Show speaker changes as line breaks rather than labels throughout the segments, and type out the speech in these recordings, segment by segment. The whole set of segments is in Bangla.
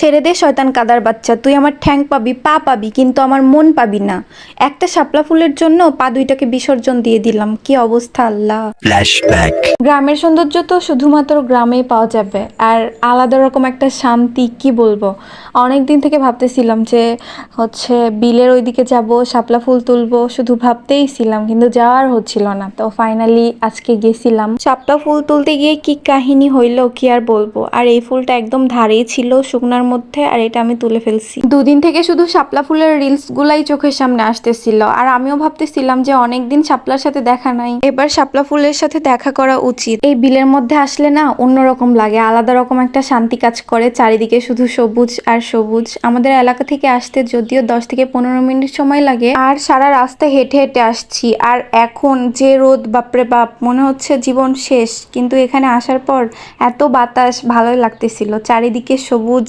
ছেড়ে দে শয়তান কাদার বাচ্চা। তুই আমার ঠ্যাং পাবি পা পাবি কিন্তু আমার মন পাবি না। একটা শাপলা ফুলের জন্য পা দুইটাকে বিসর্জন দিয়ে দিলাম। কি অবস্থা আল্লাহ। গ্রামের সৌন্দর্য তো শুধুমাত্র গ্রামেই পাওয়া যাবে। আর আলাদা রকম একটা শান্তি কি বলব? অনেক দিন থেকে ভাবতেছিলাম যে হচ্ছে বিলের ওইদিকে যাব শাপলা ফুল তুলবো শুধু ভাবতেই ছিলাম কিন্তু যাওয়ার হচ্ছিল না। তো ফাইনালি আজকে গেছিলাম। শাপলা ফুল তুলতে গিয়ে কি কাহিনী হইল কি আর বলব? আর এই ফুলটা একদম ধারেই ছিল শুকনার মধ্যে আর এটা আমি তুলে ফেলছি। দুদিন থেকে শুধু শাপলা ফুলের রিলস গুলাই চোখের সামনে আসতেছিল আর আমিও ভাবতেছিলাম যে অনেকদিন শাপলার সাথে দেখা নাই। এবার শাপলা ফুলের সাথে দেখা করা উচিত। এই বিলের মধ্যে আসলে না অন্যরকম লাগে, আলাদা রকম একটা শান্তি কাজ করে, চারিদিকে শুধু সবুজ আর সবুজ। আমাদের এলাকা থেকে আসতে যদিও দশ থেকে পনেরো মিনিট সময় লাগে, আর সারা রাস্তা হেঁটে হেঁটে আসছি। আর এখন যে রোদ, বাপরে বাপ, মনে হচ্ছে জীবন শেষ। কিন্তু এখানে আসার পর এত বাতাস, ভালোই লাগতেছিল। চারিদিকে সবুজ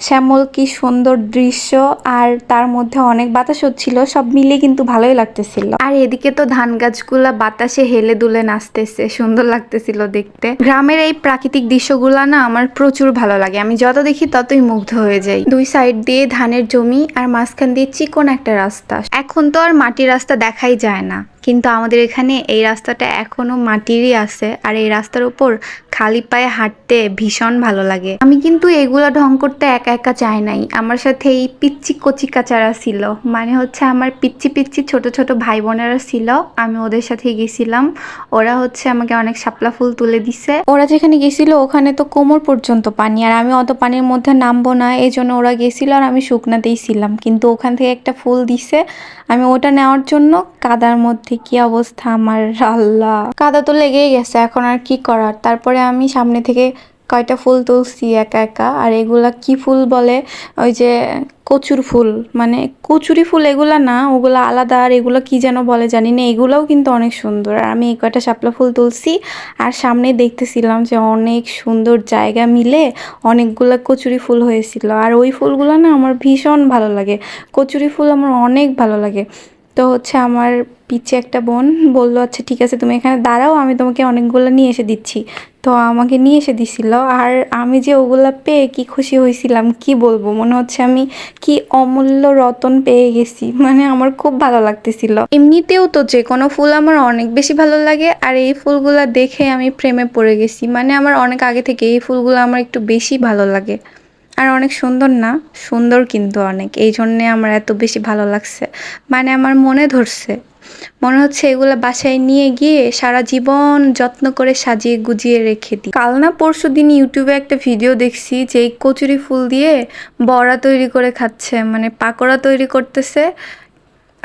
শ্যামল কি সুন্দর দৃশ্য আর তার মধ্যে অনেক বাতাস হচ্ছিল, সব মিলিয়ে কিন্তু ভালোই লাগতেছিল। আর এদিকে তো ধান গাছগুলা বাতাসে হেলে দুলে নাচতেছে, সুন্দর লাগতেছিল দেখতে। গ্রামের এই প্রাকৃতিক দৃশ্যগুলা না আমার প্রচুর ভালো লাগে। আমি যত দেখি ততই মুগ্ধ হয়ে যাই। দুই সাইড দিয়ে ধানের জমি আর মাঝখান দিয়ে চিকন একটা রাস্তা। এখন তো আর মাটির রাস্তা দেখাই যায় না। কিন্তু আমাদের এখানে এই রাস্তাটা এখনও মাটিরই আছে আর এই রাস্তার উপর খালি পায়ে হাঁটতে ভীষণ ভালো লাগে। আমি কিন্তু এগুলো ঢং করতে একা একা চাই নাই। আমার সাথে এই পিচ্চি কচি কাচারা ছিল মানে হচ্ছে আমার পিচ্চি পিচ্চি ছোট ছোট ভাই বোনেরা ছিল, আমি ওদের সাথে গেছিলাম। ওরা হচ্ছে আমাকে অনেক শাপলা ফুল তুলে দিছে। ওরা যেখানে গেছিল ওখানে তো কোমর পর্যন্ত পানি, আর আমি অত পানির মধ্যে নামবো না এই জন্য ওরা গেছিল আর আমি শুকনাতেই ছিলাম। কিন্তু ওখান থেকে একটা ফুল দিছে, আমি ওটা নেওয়ার জন্য কাদার মধ্যে কি অবস্থা আমার, আল্লাহ। কাদা তো লেগেই গেছে, এখন আর কি করার? তারপরে আমি সামনে থেকে কয়টা ফুল তুলছি একা একা? আর এগুলা কি ফুল বলে? ওই যে কচুর ফুল। মানে কচুরি ফুল এগুলা না, ওগুলো আলাদা। আর এগুলো কি যেন বলে জানি না। এগুলোও কিন্তু অনেক সুন্দর। আর আমি এই কয়টা শাপলা ফুল তুলছি। আর সামনে দেখতেছিলাম যে অনেক সুন্দর জায়গা মিলে অনেকগুলো কচুরি ফুল হয়েছিল। আর ওই ফুলগুলো না আমার ভীষণ ভালো লাগে। কচুরি ফুল আমার অনেক ভালো লাগে। তো হচ্ছে আমার পিছে একটা বোন বলল আচ্ছা ঠিক আছে, তুমি এখানে দাঁড়াও, আমি তোমাকে অনেকগুলো নিয়ে এসে দিচ্ছি। তো আমাকে নিয়ে এসে দিছিল, আর আমি যে ওগুলা পেয়ে কি খুশি হয়েছিলাম কি বলব? মনে হচ্ছে আমি কি অমূল্য রতন পেয়ে গেছি মানে আমার খুব ভালো লাগতেছিল। এমনিতেও তো যে কোনো ফুল আমার অনেক বেশি ভালো লাগে, আর এই ফুলগুলা দেখে আমি প্রেমে পড়ে গেছি মানে আমার অনেক আগে থেকে এই ফুলগুলো আমার একটু বেশি ভালো লাগে। আর অনেক সুন্দর না? সুন্দর কিন্তু অনেক। এই জন্যে আমার এত বেশি ভালো লাগছে। মানে আমার মনে ধরছে। মনে হচ্ছে এগুলো বাসায় নিয়ে গিয়ে সারা জীবন যত্ন করে সাজিয়ে গুজিয়ে রেখে দিই। কাল না পরশু দিন ইউটিউবে একটা ভিডিও দেখছি যে এই কচুরি ফুল দিয়ে বড়া তৈরি করে খাচ্ছে। মানে পাকোড়া তৈরি করতেছে।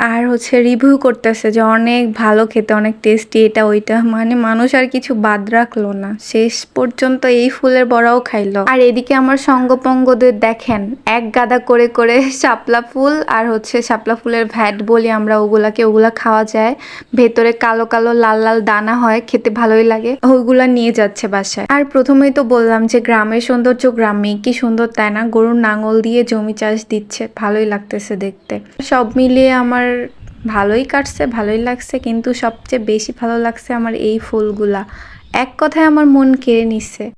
আর হচ্ছে রিভিউ করতেছে যে অনেক ভালো খেতে, অনেক টেস্টি এটা, ওইটা। মানে মানুষ আর কিছু বাদ রাখল না। শেষ পর্যন্ত এই ফুলের বড়াও খাইলো। আর এদিকে আমার সঙ্গপঙ্গদের দেখেন, এক গাদা করে করে শাপলা ফুল আর হচ্ছে শাপলা ফুলের ভ্যাট বলি আমরা ওগুলাকে, ওগুলা খাওয়া যায়। ভেতরে কালো কালো, লাল লাল দানা হয়, খেতে ভালোই লাগে। ওইগুলা নিয়ে যাচ্ছে বাসায়। আর প্রথমেই তো বললাম যে গ্রামের সৌন্দর্য গ্রামে, কি সুন্দর তাই না? গরুর নাঙল দিয়ে জমি চাষ দিচ্ছে, ভালোই লাগতেছে দেখতে। সব মিলিয়ে আমার ভালোই কাটছে, ভালোই লাগছে, কিন্তু সবচেয়ে বেশি ভালো লাগছে আমার এই ফুলগুলা। এক কথায় আমার মন কেড়ে নিচ্ছে।